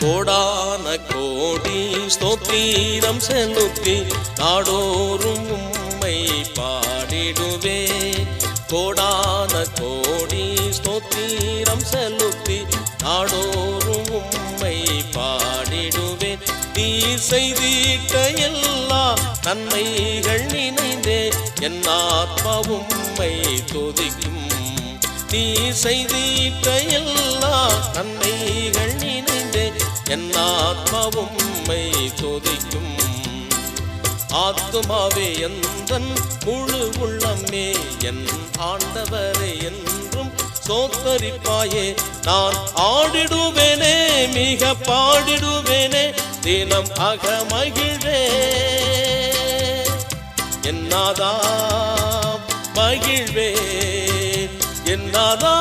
கோடான கோடி ஸ்தோத்திரம் செலுத்தி நாடோறும் உம்மை பாடிடுவே. கோடான கோடி ஸ்தோத்திரம் செலுத்தி நாடோறும் உம்மை பாடிடுவே. நீ செய்திட்ட எல்லா நன்மைகள் நினைந்தே என் ஆத்மா உம்மை துதிக்கும். நீ செய்திட்ட எல்லா நன்மைகள் என் ஆத்மாவும் உம்மை துதிக்கும். ஆத்மாவே எந்தன் முழு உள்ளமே என் ஆண்டவரே என்றும் சோத்தரிப்பாயே. நான் ஆடிடுவேனே மிக பாடிடுவேனே. தினம் அகமகிழ்வே என்னாதா மகிழ்வே என்னாதா